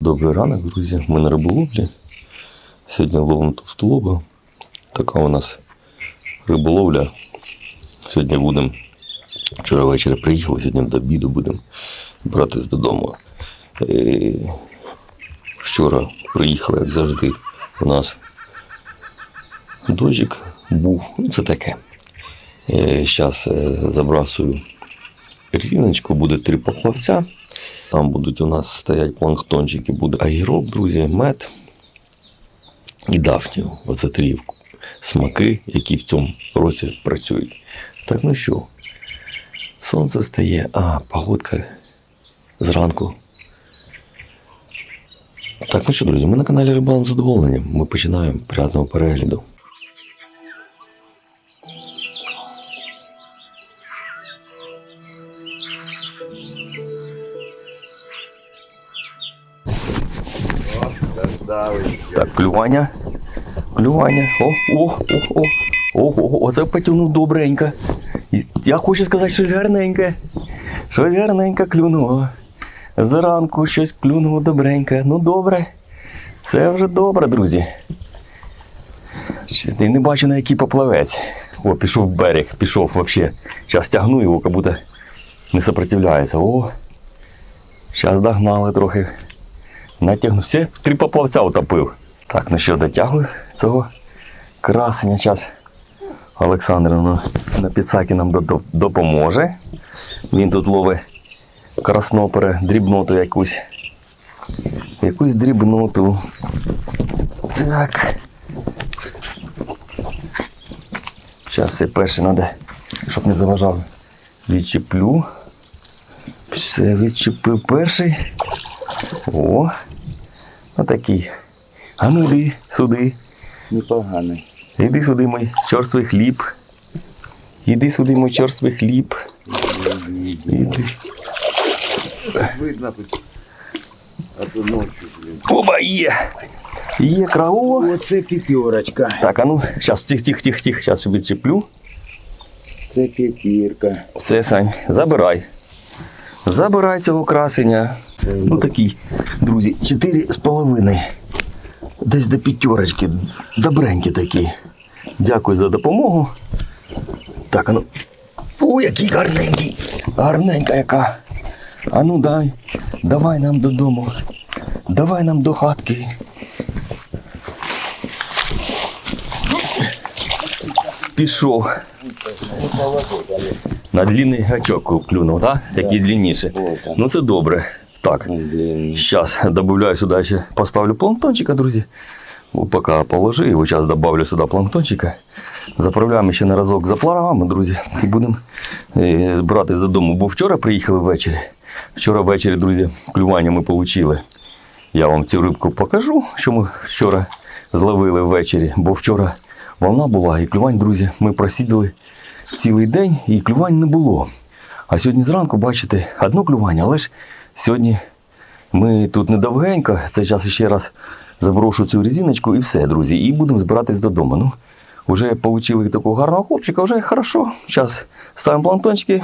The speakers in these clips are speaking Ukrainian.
Добрий ранок, друзі. Ми на риболовлі. Сьогодні ловимо товстолоба. Така у нас риболовля. Сьогодні будемо. Вчора ввечері приїхали, сьогодні до обіду будемо братись додому. Е, Вчора приїхали, як завжди, у нас дощик був. Ну, Це таке. Зараз забрасую резиночку, буде три поплавця. Там будуть у нас стоять планктончики, буде агірок, друзі, мед і дафнію. Оце три смаки, які в цьому році працюють. Так, ну що, сонце стає, а, погодка зранку. Так, ну що, друзі, ми на каналі Рибалом задоволення. Ми починаємо приятного перегляду. Клювання. Клювання. О, о, о, о. О, о, оце потягнув добренько. Я хочу сказати щось гарненьке. Щось гарненьке клюнуло. Зранку щось клюнуло добреньке. Ну добре. Це вже добре, друзі. Я не бачу на який поплавець. О, пішов в берег, пішов взагалі. Зараз тягну його, як будто не сопротивляється. О, зараз догнали трохи. Натягнув. Все, три поплавця утопив. Так, ну що, дотягую цього красення. Час Олександрівна на підсакі нам допоможе. Він тут ловить краснопере, дрібноту якусь. Якусь дрібноту. Так. Зараз все перше треба, щоб не заважав. Відчеплю. Все, відчепив перший. О, отакий. А ну йди сюди. Непоганий. Іди сюди, мій чорствий хліб. Іди сюди, мій чорствий хліб. Іди. Видно тут. А то ночі. Оба, є! Є крао. Оце п'ятерочка. Так, а ну, зараз тих, тих, тих, тих, зараз відчеплю. Це п'ятірка. Все, Сань, забирай. Забирай цього красення. Ну такий, друзі, чотири з половиною. Десь до п'ятерочки. Добренькі такі. Дякую за допомогу. Так, ну. О, який гарненький. Гарненька яка. А ну дай. Давай нам додому. Давай нам до хатки. Пішов. На длинний гачок клюнув, так? Який он. Ну це добре. Так. Сейчас добавляю сюда ще поставлю планктончика, друзі. Бо Поки положи, його зараз добавлю сюди планктончика. Заправляємо ще на разок за плавами, друзі, і будемо е, збиратись додому. Бо вчора приїхали ввечері. Вчора ввечері, друзі, клювання ми отримали. Я вам цю рибку покажу, що ми вчора зловили ввечері. Бо вчора волна була і клювань, друзі, ми просиділи цілий день і клювань не було. А сьогодні зранку, бачите, одно клювання, але сьогодні ми тут недовгенько. Це час ще раз заброшу цю резиночку і все, друзі. І будемо збиратись додому. Ну, вже отримали такого гарного хлопчика, вже хорошо. Зараз ставимо плантончики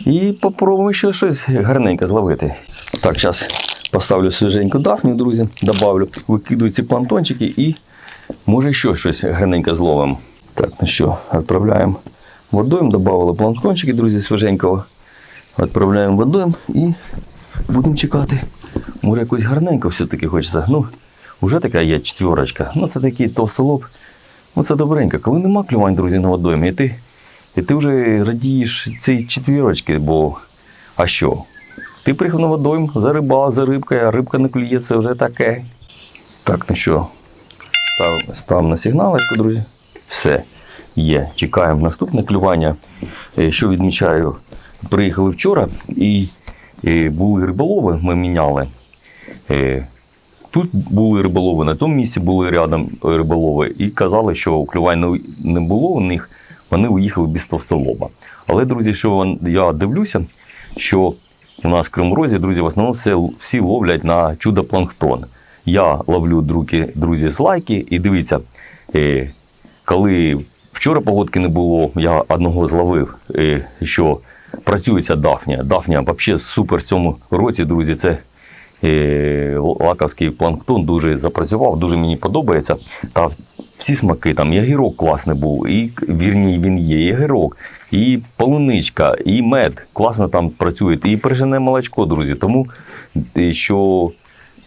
і попробуємо ще щось гарненьке зловити. Так, зараз поставлю свіженьку дафню, друзі, добавлю, викидую ці плантончики і може ще щось гарненьке зловимо. Так, ну що, відправляємо водою, додали планктончики, друзі, свіженького. Відправляємо водою і будемо чекати. Може якось гарненько все-таки хочеться. Ну, вже така є четверочка. Ну, це такий товстолоб. Ну, це добренько. Коли нема клювань, друзі, на водоймі, і ти, і ти вже радієш цій четвірочки, бо а що? Ти приїхав на водойм, зарибала за рибкою, а рибка не клює, це вже таке. Так, ну що, став, став на сигналочку, друзі. Все, є. Чекаємо наступне клювання. Е, Що відмічаю, приїхали вчора і були риболови, ми міняли. Е, Тут були риболови, на тому місці були рядом риболови, і казали, що клювань не- було у них, вони уїхали без товстолоба. Але, друзі, що я дивлюся, що у нас в Кримрозі, друзі, в основному все, всі ловлять на чудо-планктон. Я ловлю, друзі, друзі, з лайки, і дивіться, е, коли вчора погодки не було, я одного зловив, е, що працює ця дафня. Дафня взагалі супер в цьому році, друзі, це е, лаковський планктон дуже запрацював, дуже мені подобається. Та всі смаки, там і огірок класний був, і вірні він є, і огірок, і полуничка, і мед. Класно там працює, і прижене молочко, друзі. Тому е, що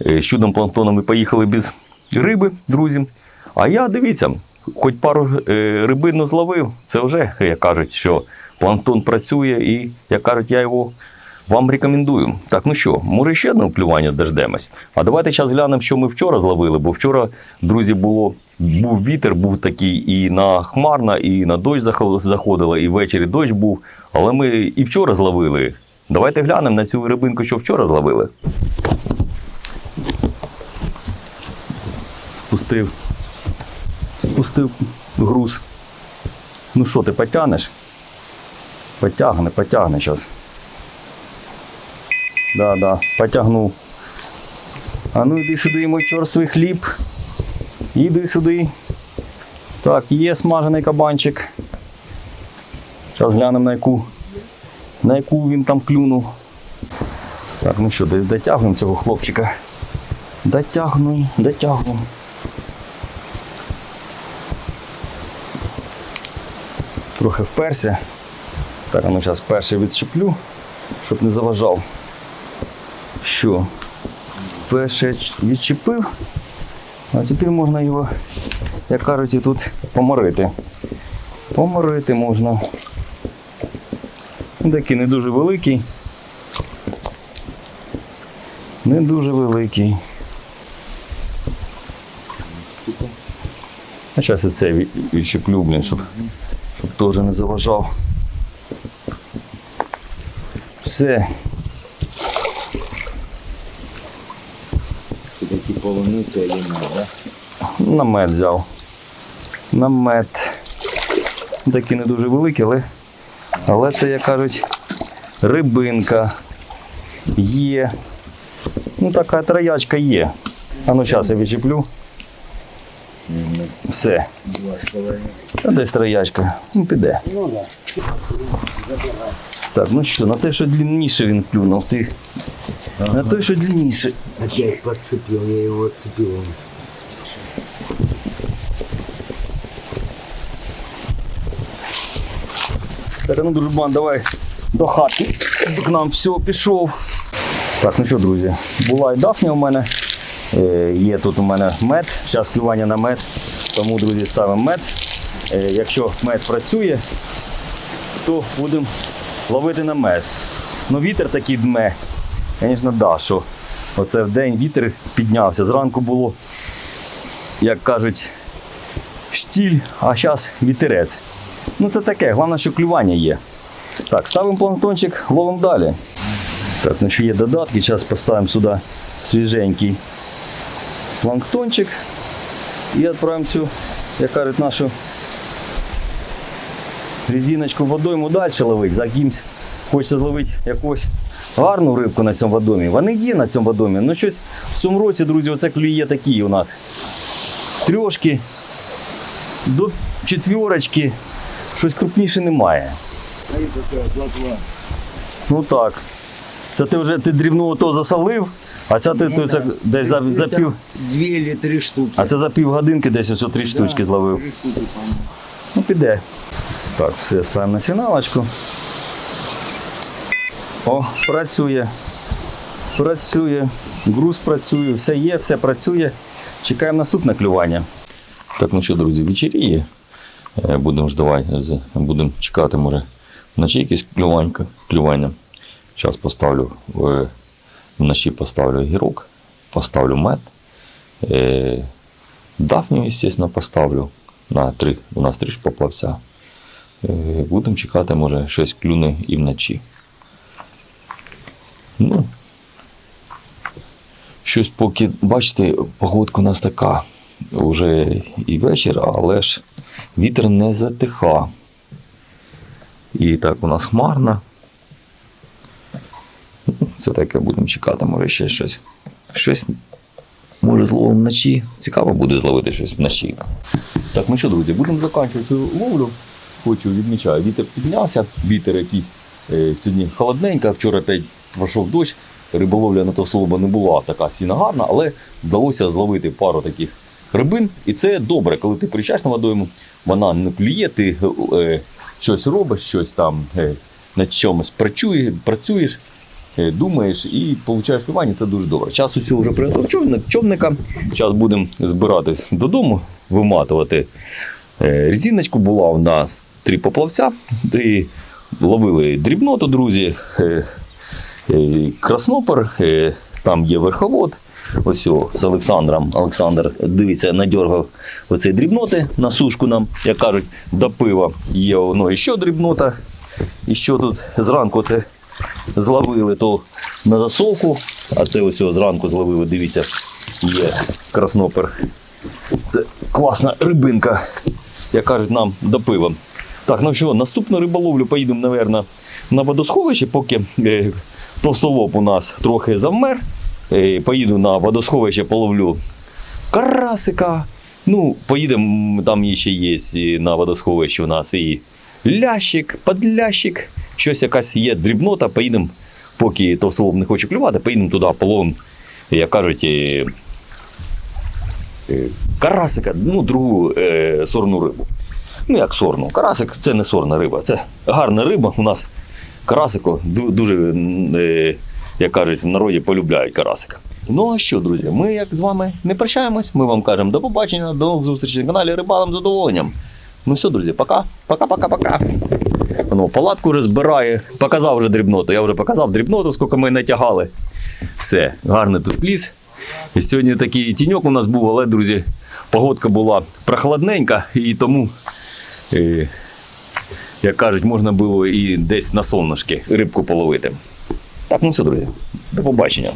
е, чудом планктоном ми поїхали без риби, друзі. А я дивіться, хоч пару е, рибину зловив, це вже, як кажуть, що планктон працює, і як кажуть, я його вам рекомендую. Так, ну що, може ще одне клювання дождемось. А давайте зараз глянемо, що ми вчора зловили. Бо вчора, друзі, було, був вітер, був такий і на хмарна, і на дощ захо- заходило, і ввечері дощ був. Але ми і вчора зловили. Давайте глянемо на цю рибинку, що вчора зловили. Спустив. Спустив груз. Ну що, ти потягнеш? Потягне, потягне зараз. Да, да, потягнув. А ну йди сюди, мой чорствий хліб. Іди сюди. Так, є смажений кабанчик. Зараз глянемо на яку, на яку він там клюнув. Так, ну що, десь дотягнемо цього хлопчика. Дотягнув, дотягнув. Трохи вперся. Так, ну зараз перший відщеплю, щоб не заважав. Що? Перше відчепив, а тепер можна його, як кажуть, і тут поморити. Поморити можна. Він Такий не дуже великий. Не дуже великий. А зараз і це відчеплю, блін, щоб, щоб теж не заважав. Все. Такі полуниці, є да? Намет взяв. Намет. Такі не дуже великі, але, але це, як кажуть, рибинка є. Ну, така троячка є. А ну зараз я відчеплю. Все. Два з половиною. А десь троячка. Ну, піде. Ну да. Так, ну що, на те, що длинніше він клюнув, ти. На той, що длинніше. А я їх подцепил, я його отцепил. Так, а ну, дружбан, давай до хати. К нам все, пішов. Так, ну що, друзі, була і дафня у мене. Е, є тут у мене мед. Зараз клювання на мед. Тому, друзі, ставимо мед. Е, якщо мед працює, то будемо ловити на мед. Ну, вітер такий дме. Звісно, да, що оце в день вітер піднявся. Зранку було, як кажуть, штіль, а зараз вітерець. Ну це таке, головне, що клювання є. Так, ставимо планктончик, ловимо далі. Так, ну що є додатки, зараз поставимо сюди свіженький планктончик і відправимо цю, як кажуть, нашу резиночку водойму далі ловити. За кимсь хочеться зловити якусь гарну рибку на цьому водомі. Вони є на цьому водомі. Ну щось в цьому році, друзі, оце клює такі у нас. Трьошки до четвірочки. Щось крупніше немає. Ну так. Це ти вже ти дрібного того засолив, а це ти, ти це десь за, за пів. Дві или три штуки. А це за пів годинки десь ось три штучки зловив. Три штуки, по-моєму. Ну піде. Так, все, ставимо на сигналочку. О, працює. Працює. Груз працює, все є, все працює. Чекаємо наступне клювання. Так, ну що, друзі, вечеріє. Е, Будемо будемо чекати, може, вночі якесь клювання. Зараз поставлю е, вночі поставлю гірок, поставлю мед. Е, Дафню, звісно, поставлю на три. У нас три ж поплавця. Е, Будемо чекати, може, щось клюне і вночі. Ну, щось поки, бачите, погодка у нас така. Уже і вечір, але ж вітер не затиха. І так у нас хмарно. Це таке будемо чекати, може ще щось. Щось може зловимо вночі. Цікаво буде зловити щось вночі. Так, ну що, друзі, будемо закінчувати ловлю. Хочу відмічаю, вітер піднявся, вітер якийсь е, сьогодні холодненько, вчора опять пройшов дощ. риболовля на товстолоба не була така сіна гарна, але вдалося зловити пару таких рибин. І це добре, коли ти приїжджаєш на водойму, вона не клює, ти е, щось робиш, щось там е, над чомусь працює, працюєш, думаєш і получаєш клювання, це дуже добре. Час усього вже приготував човник, човника. Зараз будемо збиратись додому, виматувати е, резиночку. Була у нас три поплавця, і ловили дрібноту, друзі. Е, е, Краснопер, е, там є верховод. Ось о, з Олександром. Олександр, дивіться, надергав оцей дрібноти на сушку нам, як кажуть, до пива. Є воно і ще дрібнота. І що тут зранку це зловили, то на засолку, а це ось зранку зловили, дивіться, є краснопер. Це класна рибинка, як кажуть нам до пива. Так, ну що, наступну риболовлю поїдемо, напевно, на водосховище, поки е, товстолоб у нас трохи завмер. Е, поїду на водосховище, половлю карасика. Ну, поїдемо, там ще є на водосховищі у нас і лящик, подлящик, щось якась є дрібнота, поїдемо, поки товстолоб не хоче клювати, поїдемо туди половимо, як кажуть, е, е, карасика, ну, другу е, сорну рибу. Ну, як сорну. Карасик це не сорна риба, це гарна риба. У нас карасику ду- дуже, е, як кажуть, в народі полюбляють карасика. Ну а що, друзі, ми як з вами не прощаємось. Ми вам кажемо до побачення, до нових зустрічей на каналі Рибалом задоволенням. Ну все, друзі, пока. Пока-пока-пока. Воно палатку вже збирає. Показав вже дрібноту. Я вже показав дрібноту, скільки ми натягали. Все, гарний тут ліс. І сьогодні такий тіньок у нас був, але, друзі, погодка була прохладненька і тому. Е, як кажуть, можна було і десь на сонечки рибку половити. Так, ну все, друзі, до побачення.